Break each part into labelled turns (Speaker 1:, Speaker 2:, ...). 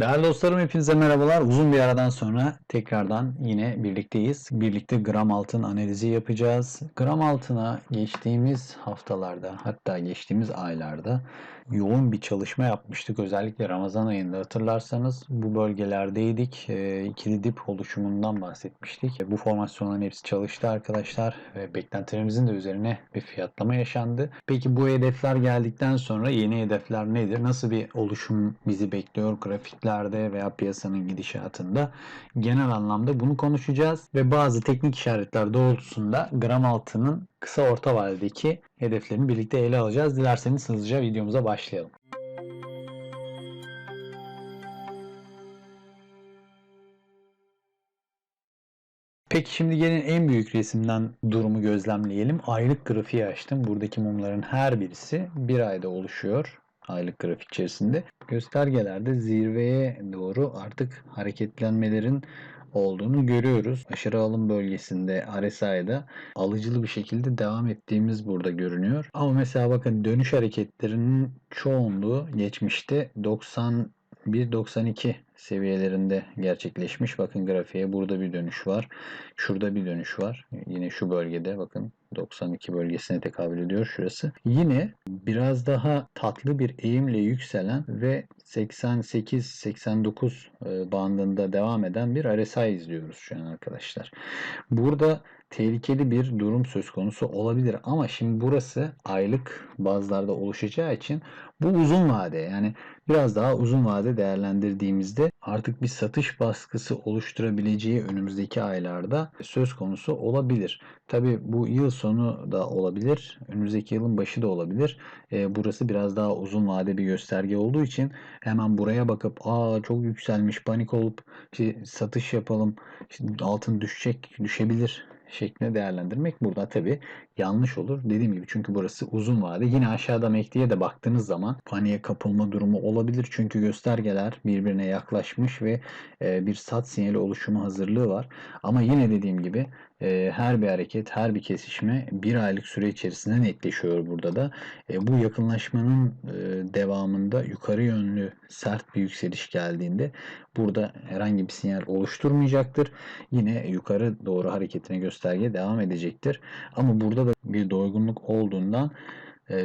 Speaker 1: Değerli dostlarım hepinize merhabalar. Uzun bir aradan sonra tekrardan yine birlikteyiz. Birlikte gram altın analizi yapacağız. Gram altına geçtiğimiz haftalarda hatta geçtiğimiz aylarda yoğun bir çalışma yapmıştık. Özellikle Ramazan ayında hatırlarsanız bu bölgelerdeydik. E, ikili dip oluşumundan bahsetmiştik. Bu formasyonların hepsi çalıştı arkadaşlar ve beklentilerimizin de üzerine bir fiyatlama yaşandı. Peki bu hedefler geldikten sonra yeni hedefler nedir? Nasıl bir oluşum bizi bekliyor grafiklerde veya piyasanın gidişatında? Genel anlamda bunu konuşacağız ve bazı teknik işaretler doğrultusunda gram altının kısa orta vadedeki hedeflerini birlikte ele alacağız. Dilerseniz hızlıca videomuza başlayalım. Peki şimdi gelin en büyük resimden durumu gözlemleyelim. Aylık grafiği açtım. Buradaki mumların her birisi bir ayda oluşuyor. Aylık grafik içerisinde. Göstergelerde zirveye doğru artık hareketlenmelerin olduğunu görüyoruz. Aşırı alım bölgesinde RSI'da alıcılı bir şekilde devam ettiğimiz burada görünüyor. Ama mesela bakın dönüş hareketlerinin çoğunluğu geçmişte 90 1.92 seviyelerinde gerçekleşmiş. Bakın grafiğe burada bir dönüş var. Şurada bir dönüş var. Yine şu bölgede bakın 92 bölgesine tekabül ediyor şurası. Yine biraz daha tatlı bir eğimle yükselen ve 88-89 e, bandında devam eden bir RSI izliyoruz şu an arkadaşlar. Burada tehlikeli bir durum söz konusu olabilir ama şimdi burası aylık bazlarda oluşacağı için bu uzun vade yani biraz daha uzun vade değerlendirdiğimizde artık bir satış baskısı oluşturabileceği önümüzdeki aylarda söz konusu olabilir. Tabi bu yıl sonu da olabilir. Önümüzdeki yılın başı da olabilir. E, burası biraz daha uzun vade bir gösterge olduğu için hemen buraya bakıp aa çok yükselmiş panik olup işte satış yapalım işte altın düşecek düşebilir şeklinde değerlendirmek burada tabi yanlış olur. Dediğim gibi çünkü burası uzun vade. Yine aşağıda MACD'ye de baktığınız zaman paniğe kapılma durumu olabilir. Çünkü göstergeler birbirine yaklaşmış ve e, bir sat sinyali oluşumu hazırlığı var. Ama yine dediğim gibi e, her bir hareket, her bir kesişme bir aylık süre içerisinde netleşiyor burada da. E, bu yakınlaşmanın e, devamında yukarı yönlü sert bir yükseliş geldiğinde burada herhangi bir sinyal oluşturmayacaktır. Yine yukarı doğru hareketine gösterge devam edecektir. Ama burada da bir doygunluk olduğundan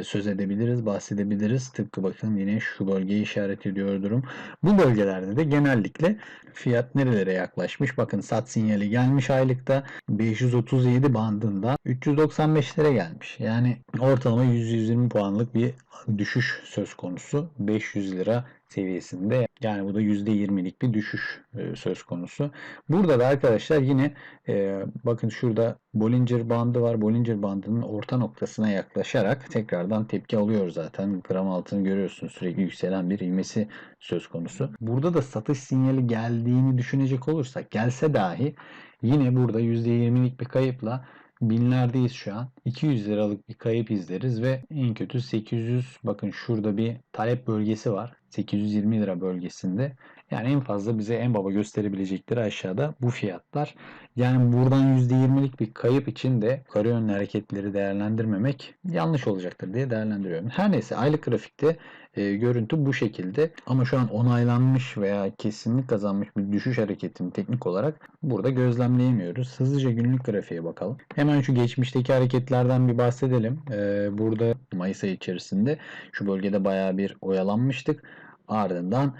Speaker 1: söz edebiliriz, bahsedebiliriz. Tıpkı bakın yine şu bölgeyi işaret ediyor durum. Bu bölgelerde de genellikle fiyat nerelere yaklaşmış? Bakın sat sinyali gelmiş aylıkta 537 bandında 395'lere gelmiş. Yani ortalama 100-120 puanlık bir düşüş söz konusu. 500 lira seviyesinde. Yani bu da %20'lik bir düşüş e, söz konusu. Burada da arkadaşlar yine e, bakın şurada Bollinger bandı var. Bollinger bandının orta noktasına yaklaşarak tekrardan tepki alıyor zaten. Gram altını görüyorsunuz sürekli yükselen bir ilmesi söz konusu. Burada da satış sinyali geldiğini düşünecek olursak gelse dahi yine burada %20'lik bir kayıpla binlerdeyiz şu an. 200 liralık bir kayıp izleriz ve en kötü 800 bakın şurada bir talep bölgesi var. 820 lira bölgesinde. Yani en fazla bize en baba gösterebilecekleri aşağıda bu fiyatlar. Yani buradan %20'lik bir kayıp için de yukarı yönlü hareketleri değerlendirmemek yanlış olacaktır diye değerlendiriyorum. Her neyse aylık grafikte e, görüntü bu şekilde. Ama şu an onaylanmış veya kesinlik kazanmış bir düşüş hareketini teknik olarak burada gözlemleyemiyoruz. Hızlıca günlük grafiğe bakalım. Hemen şu geçmişteki hareketlerden bir bahsedelim. E, burada Mayıs ayı içerisinde şu bölgede bayağı bir oyalanmıştık. Ardından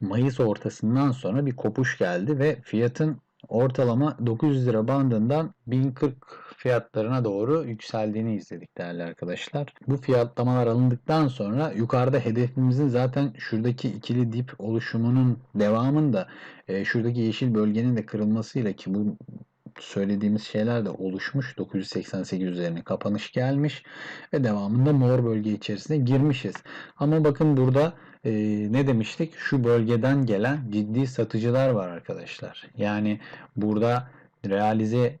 Speaker 1: Mayıs ortasından sonra bir kopuş geldi ve fiyatın ortalama 900 lira bandından 1040 fiyatlarına doğru yükseldiğini izledik değerli arkadaşlar. Bu fiyatlamalar alındıktan sonra yukarıda hedefimizin zaten şuradaki ikili dip oluşumunun devamında e, şuradaki yeşil bölgenin de kırılmasıyla ki bu söylediğimiz şeyler de oluşmuş. 988 üzerine kapanış gelmiş ve devamında mor bölge içerisine girmişiz. Ama bakın burada e, ne demiştik? Şu bölgeden gelen ciddi satıcılar var arkadaşlar. Yani burada realize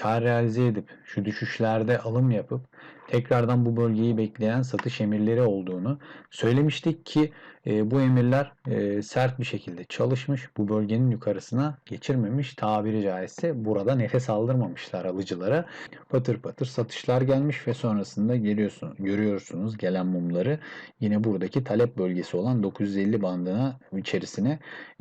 Speaker 1: kar realize edip şu düşüşlerde alım yapıp tekrardan bu bölgeyi bekleyen satış emirleri olduğunu söylemiştik ki e, bu emirler e, sert bir şekilde çalışmış. Bu bölgenin yukarısına geçirmemiş. Tabiri caizse burada nefes aldırmamışlar alıcılara. Patır patır satışlar gelmiş ve sonrasında geliyorsun, görüyorsunuz gelen mumları yine buradaki talep bölgesi olan 950 bandına içerisine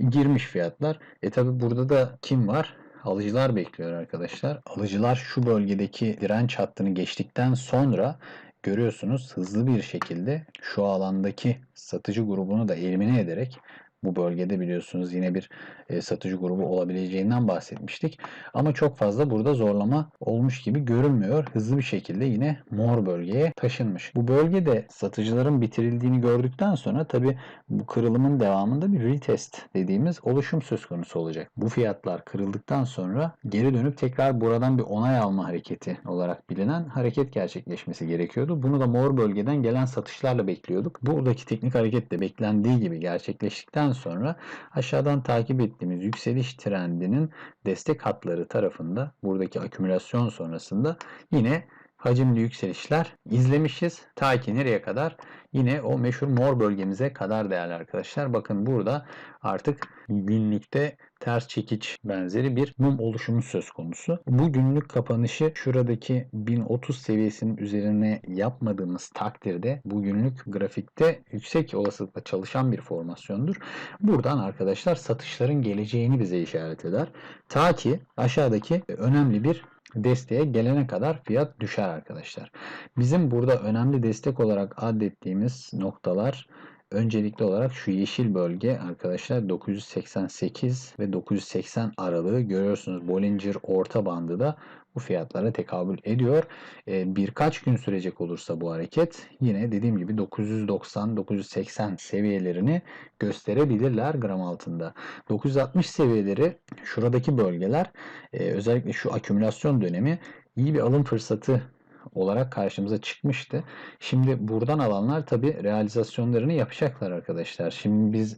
Speaker 1: girmiş fiyatlar. E tabi burada da kim var? Alıcılar bekliyor arkadaşlar. Alıcılar şu bölgedeki direnç hattını geçtikten sonra görüyorsunuz hızlı bir şekilde şu alandaki satıcı grubunu da elimine ederek bu bölgede biliyorsunuz yine bir e, satıcı grubu olabileceğinden bahsetmiştik. Ama çok fazla burada zorlama olmuş gibi görünmüyor. Hızlı bir şekilde yine mor bölgeye taşınmış. Bu bölgede satıcıların bitirildiğini gördükten sonra tabi bu kırılımın devamında bir retest dediğimiz oluşum söz konusu olacak. Bu fiyatlar kırıldıktan sonra geri dönüp tekrar buradan bir onay alma hareketi olarak bilinen hareket gerçekleşmesi gerekiyordu. Bunu da mor bölgeden gelen satışlarla bekliyorduk. Buradaki teknik hareket de beklendiği gibi gerçekleştikten sonra aşağıdan takip ettiğimiz yükseliş trendinin destek hatları tarafında buradaki akümülasyon sonrasında yine hacimli yükselişler izlemişiz. Ta ki nereye kadar? Yine o meşhur mor bölgemize kadar değerli arkadaşlar. Bakın burada artık günlükte ters çekiç benzeri bir mum oluşumu söz konusu. Bu günlük kapanışı şuradaki 1030 seviyesinin üzerine yapmadığımız takdirde bu günlük grafikte yüksek olasılıkla çalışan bir formasyondur. Buradan arkadaşlar satışların geleceğini bize işaret eder. Ta ki aşağıdaki önemli bir desteğe gelene kadar fiyat düşer arkadaşlar. Bizim burada önemli destek olarak adettiğimiz noktalar öncelikli olarak şu yeşil bölge arkadaşlar 988 ve 980 aralığı görüyorsunuz. Bollinger orta bandı da bu fiyatlara tekabül ediyor. E, birkaç gün sürecek olursa bu hareket yine dediğim gibi 990-980 seviyelerini gösterebilirler gram altında. 960 seviyeleri şuradaki bölgeler e, özellikle şu akümülasyon dönemi iyi bir alım fırsatı olarak karşımıza çıkmıştı. Şimdi buradan alanlar tabi realizasyonlarını yapacaklar arkadaşlar. Şimdi biz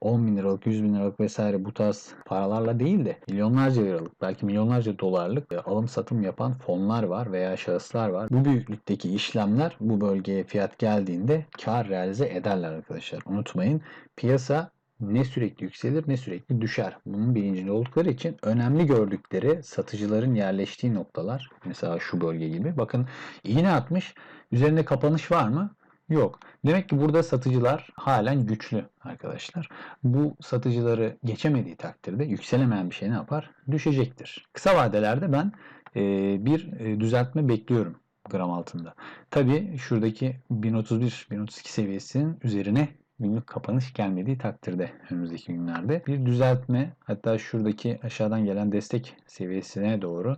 Speaker 1: 10 bin liralık, 100 bin liralık vesaire bu tarz paralarla değil de milyonlarca liralık, belki milyonlarca dolarlık alım satım yapan fonlar var veya şahıslar var. Bu büyüklükteki işlemler bu bölgeye fiyat geldiğinde kar realize ederler arkadaşlar. Unutmayın piyasa ne sürekli yükselir ne sürekli düşer. Bunun bilincinde oldukları için önemli gördükleri satıcıların yerleştiği noktalar mesela şu bölge gibi. Bakın iğne atmış. Üzerinde kapanış var mı? Yok. Demek ki burada satıcılar halen güçlü arkadaşlar. Bu satıcıları geçemediği takdirde yükselemeyen bir şey ne yapar? Düşecektir. Kısa vadelerde ben e, bir e, düzeltme bekliyorum gram altında. Tabi şuradaki 1031-1032 seviyesinin üzerine günlük kapanış gelmediği takdirde önümüzdeki günlerde bir düzeltme hatta şuradaki aşağıdan gelen destek seviyesine doğru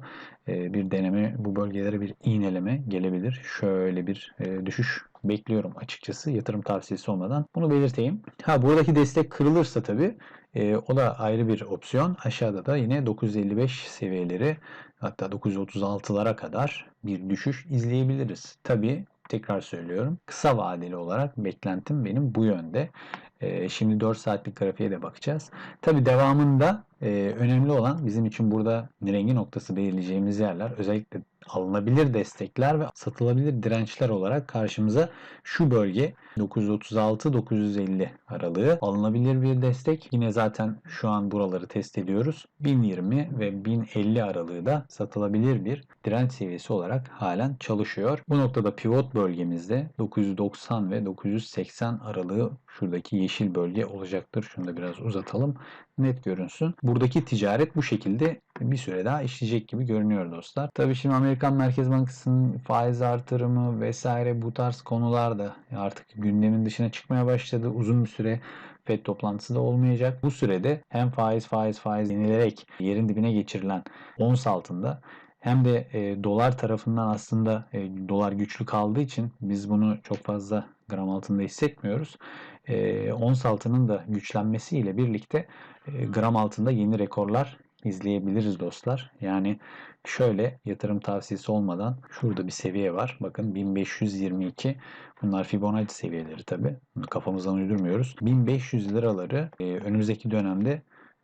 Speaker 1: e, bir deneme bu bölgelere bir iğneleme gelebilir. Şöyle bir e, düşüş bekliyorum açıkçası yatırım tavsiyesi olmadan. Bunu belirteyim. Ha buradaki destek kırılırsa tabii e, o da ayrı bir opsiyon. Aşağıda da yine 955 seviyeleri hatta 936'lara kadar bir düşüş izleyebiliriz. Tabii tekrar söylüyorum. Kısa vadeli olarak beklentim benim bu yönde. Ee, şimdi 4 saatlik grafiğe de bakacağız. Tabi devamında e, önemli olan bizim için burada rengi noktası belirleyeceğimiz yerler özellikle alınabilir destekler ve satılabilir dirençler olarak karşımıza şu bölge 936-950 aralığı alınabilir bir destek. Yine zaten şu an buraları test ediyoruz. 1020 ve 1050 aralığı da satılabilir bir direnç seviyesi olarak halen çalışıyor. Bu noktada pivot bölgemizde 990 ve 980 aralığı şuradaki yeşil bölge olacaktır. Şunu da biraz uzatalım net görünsün. Buradaki ticaret bu şekilde bir süre daha işleyecek gibi görünüyor dostlar. Tabii şimdi Amerikan Merkez Bankası'nın faiz artırımı vesaire bu tarz konular da artık gündemin dışına çıkmaya başladı. Uzun bir süre FED toplantısı da olmayacak. Bu sürede hem faiz faiz faiz yenilerek yerin dibine geçirilen ons altında hem de e, dolar tarafından aslında e, dolar güçlü kaldığı için biz bunu çok fazla gram altında hissetmiyoruz. E, ons altının da güçlenmesiyle birlikte e, gram altında yeni rekorlar izleyebiliriz dostlar. Yani şöyle yatırım tavsiyesi olmadan şurada bir seviye var. Bakın 1522 bunlar Fibonacci seviyeleri tabi. Kafamızdan uydurmuyoruz. 1500 liraları e, önümüzdeki dönemde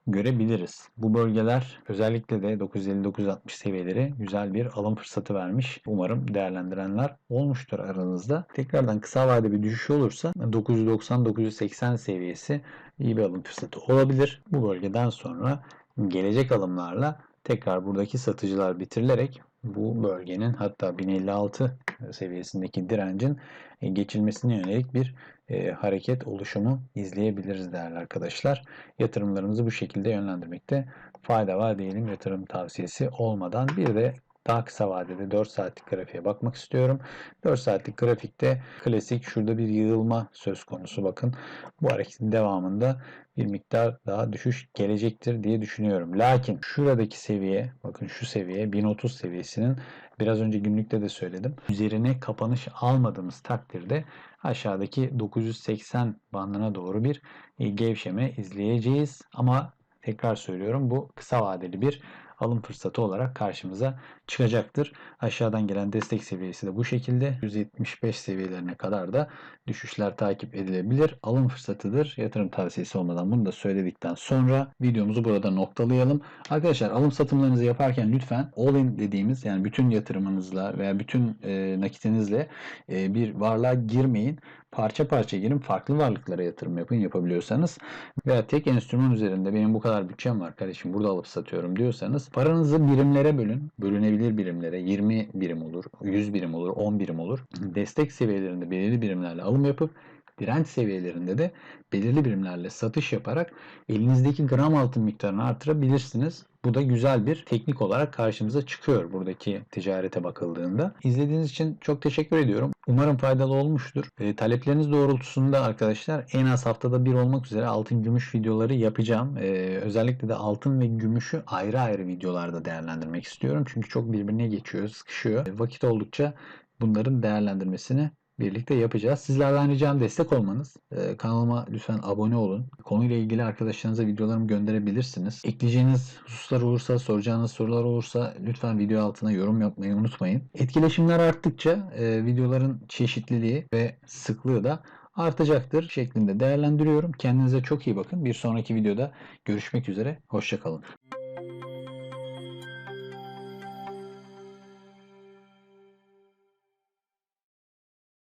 Speaker 1: görebiliriz. Bu bölgeler özellikle de 950-960 seviyeleri güzel bir alım fırsatı vermiş. Umarım değerlendirenler olmuştur aranızda. Tekrardan kısa vade bir düşüş olursa 990-980 seviyesi iyi bir alım fırsatı olabilir. Bu bölgeden sonra gelecek alımlarla tekrar buradaki satıcılar bitirilerek bu bölgenin hatta 1056 seviyesindeki direncin e, geçilmesine yönelik bir e, hareket oluşumu izleyebiliriz değerli arkadaşlar. Yatırımlarımızı bu şekilde yönlendirmekte fayda var diyelim yatırım tavsiyesi olmadan. Bir de daha kısa vadede 4 saatlik grafiğe bakmak istiyorum. 4 saatlik grafikte klasik şurada bir yığılma söz konusu bakın. Bu hareketin devamında bir miktar daha düşüş gelecektir diye düşünüyorum. Lakin şuradaki seviye bakın şu seviye 1030 seviyesinin biraz önce günlükte de söyledim. Üzerine kapanış almadığımız takdirde aşağıdaki 980 bandına doğru bir e, gevşeme izleyeceğiz. Ama tekrar söylüyorum bu kısa vadeli bir alım fırsatı olarak karşımıza çıkacaktır. Aşağıdan gelen destek seviyesi de bu şekilde 175 seviyelerine kadar da düşüşler takip edilebilir. Alım fırsatıdır. Yatırım tavsiyesi olmadan bunu da söyledikten sonra videomuzu burada noktalayalım. Arkadaşlar alım satımlarınızı yaparken lütfen all in dediğimiz yani bütün yatırımınızla veya bütün e, nakitinizle e, bir varlığa girmeyin. Parça parça girin. Farklı varlıklara yatırım yapın yapabiliyorsanız veya tek enstrüman üzerinde benim bu kadar bütçem var kardeşim burada alıp satıyorum diyorsanız paranızı birimlere bölün. Bölünebilir birimlere 20 birim olur, 100 birim olur, 10 birim olur. Destek seviyelerinde belirli birimlerle alım yapıp direnç seviyelerinde de belirli birimlerle satış yaparak elinizdeki gram altın miktarını artırabilirsiniz. Bu da güzel bir teknik olarak karşımıza çıkıyor buradaki ticarete bakıldığında. İzlediğiniz için çok teşekkür ediyorum. Umarım faydalı olmuştur. E, talepleriniz doğrultusunda arkadaşlar en az haftada bir olmak üzere altın gümüş videoları yapacağım. E, özellikle de altın ve gümüşü ayrı ayrı videolarda değerlendirmek istiyorum. Çünkü çok birbirine geçiyor, sıkışıyor. E, vakit oldukça bunların değerlendirmesini birlikte yapacağız. Sizlerden ricam destek olmanız. Ee, kanalıma lütfen abone olun. Konuyla ilgili arkadaşlarınıza videolarımı gönderebilirsiniz. Ekleyeceğiniz hususlar olursa, soracağınız sorular olursa lütfen video altına yorum yapmayı unutmayın. Etkileşimler arttıkça e, videoların çeşitliliği ve sıklığı da artacaktır şeklinde değerlendiriyorum. Kendinize çok iyi bakın. Bir sonraki videoda görüşmek üzere. Hoşçakalın.